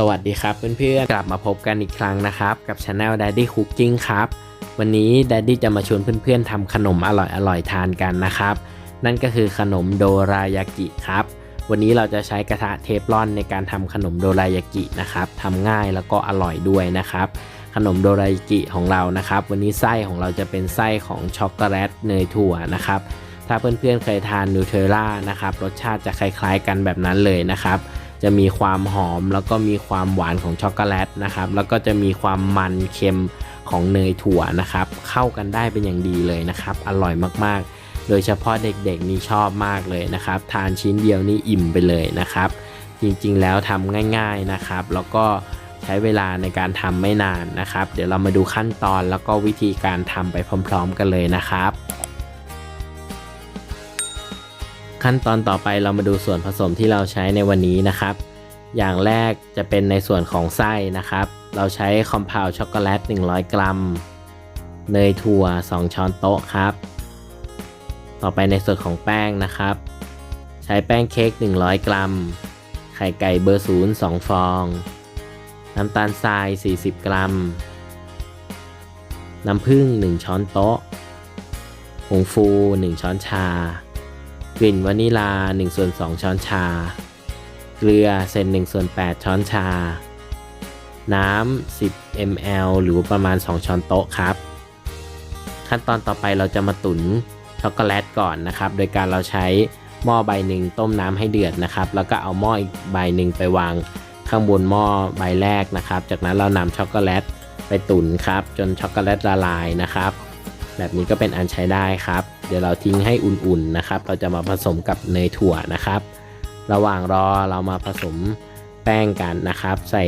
สวัสดีครับเพื่อนๆ กลับมาพบกันอีกครั้งนะครับ กับช anel Daddy Cooking ครับ วันนี้ Daddy จะมาชวนเพื่อนๆทำขนมอร่อยๆทานกันนะครับ นั่นก็คือขนมโดรายากิครับ วันนี้เราจะใช้กระทะเทฟลอนในการทำขนมโดรายากินะครับทำง่ายแล้วก็อร่อยด้วยนะครับ ขนมโดรายากิของเรานะครับ วันนี้ไส้ของเราจะเป็นไส้ของช็อกโกแลตเนยถั่วนะครับ ถ้าเพื่อนๆเคยทานนูเทลล่านะครับ รสชาติจะคล้ายๆกันแบบนั้นเลยนะครับ จะมีความหอมแล้วก็มีความหวานของช็อกโกแลตนะครับ แล้วก็จะมีความมันเค็มของเนยถั่วนะครับ เข้ากันได้เป็นอย่างดีเลยนะครับ อร่อยมากๆ โดยเฉพาะเด็กๆนี่ชอบมากเลยนะครับ ทานชิ้นเดียวนี่อิ่มไปเลยนะครับ จริงๆแล้วทำง่ายๆนะครับ แล้วก็ใช้เวลาในการทำไม่นานนะครับ เดี๋ยวเรามาดูขั้นตอนแล้วก็วิธีการทำไปพร้อม ๆ กันเลยนะครับ ขั้นตอนต่อไปเรามาดูส่วนผสมที่เราใช้ในวันนี้นะครับ อย่างแรกจะเป็นในส่วนของไส้นะครับ เราใช้คอมเพลช็อกโกแลต 100 กรัม เนยถั่ว 2 ช้อนโต๊ะครับ ต่อไปในส่วนของแป้งนะครับ ใช้แป้งเค้ก 100 กรัม ไข่ไก่เบอร์ศูนย์2ฟอง น้ำตาลทราย 40 กรัม น้ำผึ้ง 1 ช้อนโต๊ะผงฟู 1 ช้อนชา กลิ่นวานิลา1ส่วน2ช้อนชา เกลือเศษ1ส่วน8ช้อนชา น้ำ 10 ml หรือประมาณ 2 ช้อนโต๊ะครับ ขั้นตอนต่อไปเราจะมาตุ๋นช็อกโกแลตก่อนนะครับ โดยการเราใช้หม้อใบหนึ่งต้มน้ำให้เดือดนะครับ แล้วก็เอาหม้ออีกใบหนึ่งไปวางข้างบนหม้อใบแรกนะครับ จากนั้นเรานำช็อกโกแลตไปตุ๋นครับ จนช็อกโกแลตละลายนะครับ แบบนี้ก็เป็นอันใช้ได้ครับ เดี๋ยวเราทิ้งให้อุ่นๆนะครับ เราจะมาผสมกับเนยถั่วนะครับ ระหว่างรอเรามาผสมแป้งกันนะครับ ใส่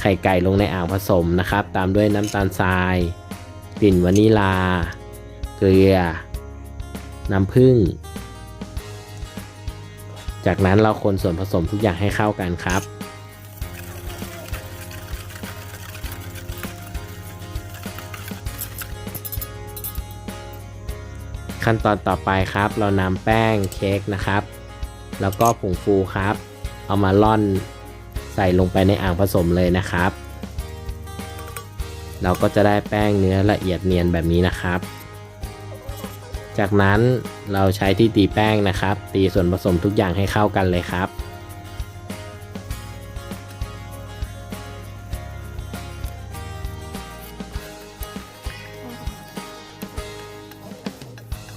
ไข่ไก่ลงในอ่างผสมนะครับ ตามด้วยน้ำตาลทรายกลิ่นวานิลา เกลือ น้ำผึ้ง จากนั้นเราคนส่วนผสมทุกอย่างให้เข้ากันครับ ขั้นตอนต่อไปครับ เรานำแป้งเค้กนะครับ แล้วก็ผงฟูครับ เอามาล่อนใส่ลงไปในอ่างผสมเลยนะครับ เราก็จะได้แป้งเนื้อละเอียดเนียนแบบนี้นะครับ จากนั้นเราใช้ที่ตีแป้งนะครับ ตีส่วนผสมทุกอย่างให้เข้ากันเลยครับ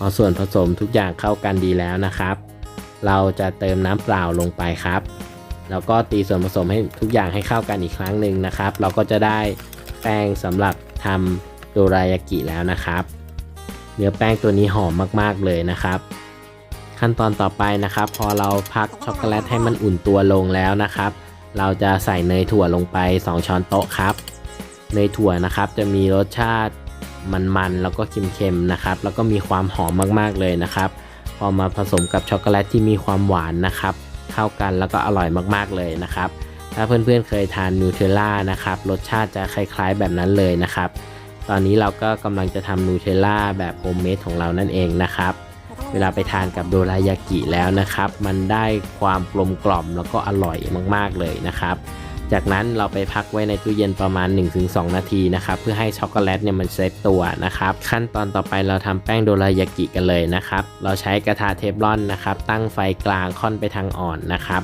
พอส่วนผสมทุกอย่างเข้ากันดีแล้วนะครับ เราจะเติมน้ำเปล่าลงไปครับ แล้วก็ตีส่วนผสมให้ทุกอย่างให้เข้ากันอีกครั้งหนึ่งนะครับ เราก็จะได้แป้งสำหรับทำโดรายากิแล้วนะครับ เนื้อแป้งตัวนี้หอมมากๆเลยนะครับ ขั้นตอนต่อไปนะครับ พอเราพักช็อกโกแลตให้มันอุ่นตัวลงแล้วนะครับ เราจะใส่เนยถั่วลงไป 2 ช้อนโต๊ะครับ เนยถั่วนะครับจะมีรสชาติ มันๆแล้วก็เค็มๆนะครับ แล้วก็มีความหอมมากๆเลยนะครับ พอมาผสมกับช็อกโกแลตที่มีความหวานนะครับ เข้ากันแล้วก็อร่อยมากๆเลยนะครับ ถ้าเพื่อนๆเคยทานนูเทลล่านะครับรสชาติจะคล้ายๆแบบนั้นเลยนะครับ ตอนนี้เราก็กำลังจะทำนูเทลล่าแบบโฮมเมดของเรานั่นเองนะครับเวลาไปทานกับโดรายากิแล้วนะครับ มันได้ความกลมกล่อมแล้วก็อร่อยมากๆเลยนะครับ จากนั้นเราไปพักไว้ในตู้เย็นประมาณ 1-2 นาทีนะครับเพื่อให้ช็อกโกแลตเนี่ยมันเซตตัวนะครับขั้นตอนต่อไปเราทำแป้งโดรายากิกันเลยนะครับเราใช้กระทะเทฟลอนนะครับตั้งไฟกลางค่อนไปทางอ่อนนะครับ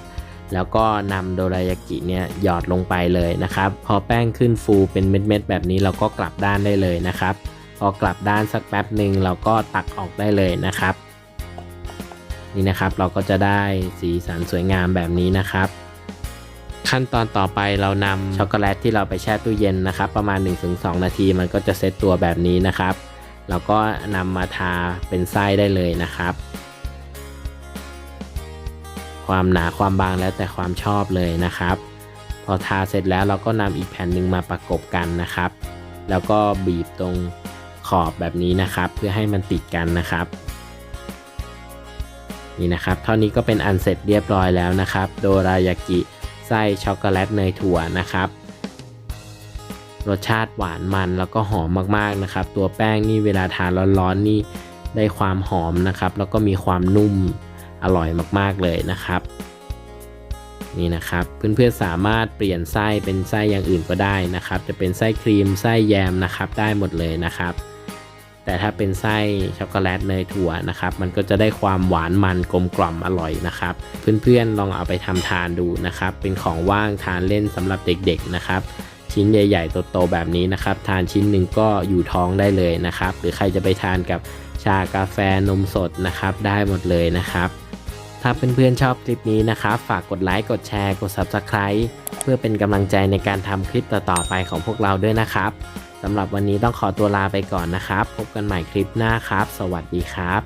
แล้วก็นำโดรายากิเนี่ยหยอดลงไปเลยนะครับ พอแป้งขึ้นฟูเป็นเม็ดๆแบบนี้เราก็กลับด้านได้เลยนะครับ พอกลับด้านสักแป๊บหนึ่งเราก็ตักออกได้เลยนะครับ นี่นะครับเราก็จะได้สีสันสวยงามแบบนี้นะครับ ขั้นตอนต่อไปเรานำช็อกโกแลตที่เราไปแช่ตู้เย็นนะครับ ประมาณ 1-2 นาทีมันก็จะเซตตัวแบบนี้นะครับ เราก็นำมาทาเป็นไส้ได้เลยนะครับ ความหนาความบางแล้วแต่ความชอบเลยนะครับ พอทาเสร็จแล้วเราก็นำอีกแผ่นหนึ่งมาประกบกันนะครับ แล้วก็บีบตรงขอบแบบนี้นะครับ เพื่อให้มันติดกันนะครับนี่นะครับ เท่านี้ก็เป็นอันเสร็จเรียบร้อยแล้วนะครับ โดรายากิ ไส้ช็อกโกแลตเนยถั่วนะครับ รสชาติหวานมันแล้วก็หอมมากๆนะครับ ตัวแป้งนี่เวลาทานร้อนๆนี่ได้ความหอมนะครับ แล้วก็มีความนุ่มอร่อยมากๆเลยนะครับ นี่นะครับเพื่อนๆสามารถเปลี่ยนไส้เป็นไส้อย่างอื่นก็ได้นะครับ จะเป็นไส้ครีมไส้แยมนะครับ ได้หมดเลยนะครับ แต่ถ้าเป็นไส้ช็อกโกแลตเนยถั่วนะครับ มันก็จะได้ความหวานมันกลมกล่อมอร่อยนะครับ เพื่อนๆลองเอาไปทำทานดูนะครับ เป็นของว่างทานเล่นสำหรับเด็กๆนะครับ ชิ้นใหญ่ๆโตๆแบบนี้นะครับ ทานชิ้นหนึ่งก็อยู่ท้องได้เลยนะครับ หรือใครจะไปทานกับชากาแฟนมสดนะครับ ได้หมดเลยนะครับ ถ้าเพื่อนๆชอบคลิปนี้นะครับ ฝากกดไลค์ กดแชร์ กด Subscribe เพื่อเป็นกำลังใจในการทำคลิปต่อๆไปของพวกเราด้วยนะครับสำหรับวันนี้ต้องขอตัวลาไปก่อนนะครับ พบกันใหม่คลิปหน้าครับ สวัสดีครับ